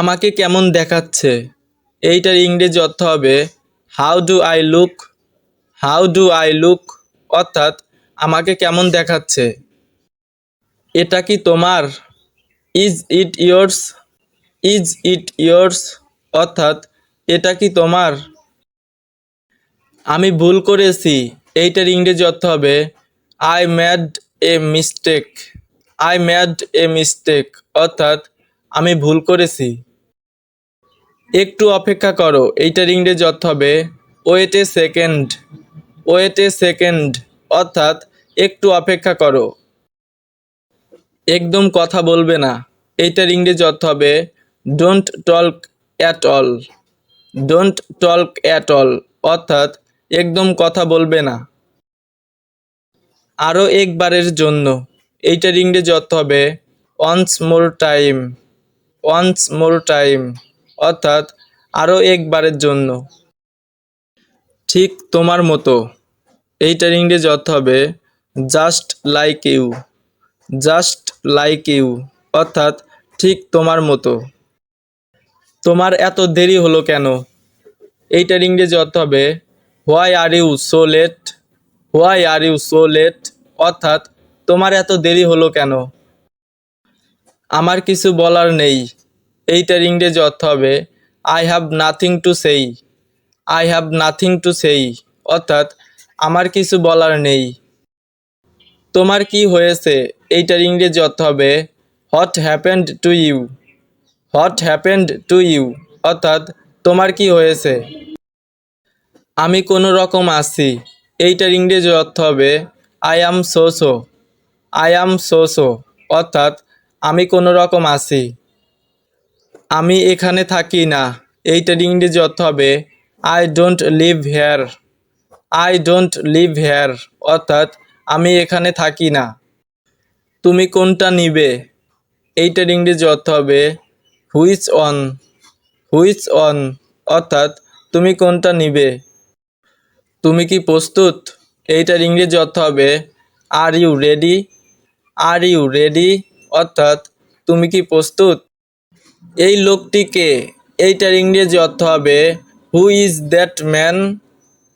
আমাকে কেমন দেখাচ্ছে? এইটার ইংরেজি অর্থ হবে how do I look how do I look অর্থাৎ, আমাকে কেমন দেখাচ্ছে? এটা কি তোমার? Is it yours is it yours অর্থাৎ, এটা কি তোমার? আমি ভুল করেছি। এইটার ইংরেজি অর্থ হবে I made a mistake I made a mistake অর্থাৎ, আমি ভুল করেছি। একটু অপেক্ষা করো, এইটার ইংরেজি অর্থ হবে wait a second wait a second অর্থাৎ একটু অপেক্ষা করো। একদম কথা বলবে না, এইটার ইংরেজি অর্থ হবে don't talk at all don't talk at all অর্থাৎ একদম কথা বলবে না। আরও একবারের জন্য, এইটার ইংরেজি অর্থ হবে অনস মোর টাইম অনস মোর টাইম অর্থাৎ আরও একবারের জন্য। ঠিক তোমার মতো। এইটার ইংরেজি অর্থ হবে just like you just like you অর্থাৎ, ঠিক তোমার মতো। তোমার এত দেরি হলো কেন? এইটার ইংরেজি অর্থ হবে why are you so late why are you so late অর্থাৎ, তোমার এত দেরি হলো কেন? আমার কিছু বলার নেই। এইটার ইংরেজি অর্থ হবে I have nothing to say I have nothing to say অর্থাৎ, আমার কিছু বলার নেই। তোমার কি হয়েছে? এইটার ইংরেজি অর্থ হবে what happened to you what happened to you অর্থাৎ, তোমার কি হয়েছে? আমি কোনো রকম আছি। এইটার ইংরেজি অর্থ হবে I am so so I am so so অর্থাৎ, আমি কোনো রকম আছি। আমি এখানে থাকি না। এইটার ইংরেজি অর্থ হবে। I don't live here I don't live here অর্থাৎ আমি এখানে থাকি না। তুমি কোনটা নিবে? এইটার ইংরেজি অর্থ হবে। হুইচ অন হুইচ অন অর্থাৎ তুমি কোনটা নিবে? তুমি কি প্রস্তুত? এইটার ইংরেজি অর্থ হবে। Are you ready are you ready অর্থাৎ তুমি কি প্রস্তুত? এই লোকটিকে, এইটার ইংরেজি অর্থ হবে who is that man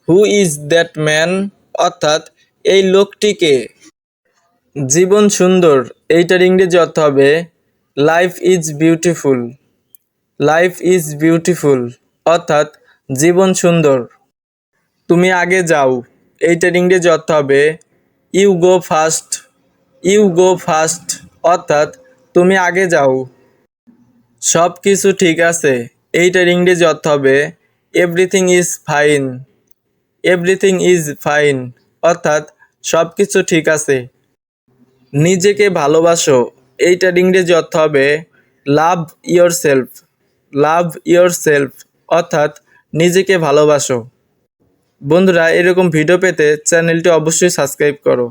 who is that man অর্থাৎ, এই লোকটিকে। জীবন সুন্দর, এইটার ইংরেজি অর্থ হবে life is beautiful life is beautiful অর্থাৎ, জীবন সুন্দর। তুমি আগে যাও, এইটার ইংরেজি অর্থ হবে you go first you go first অর্থাৎ, তুমি আগে যাও। সব কিছু ঠিক আছে। এইটার ইংরেজি অর্থ হবে everything is fine everything is fine অর্থাৎ সব কিছু ঠিক আছে। নিজেকে ভালোবাসো। এইটার ইংরেজি অর্থ হবে love yourself love yourself অর্থাৎ নিজেকে ভালোবাসো। বন্ধুরা, এরকম ভিডিও পেতে চ্যানেলটি অবশ্যই সাবস্ক্রাইব করো।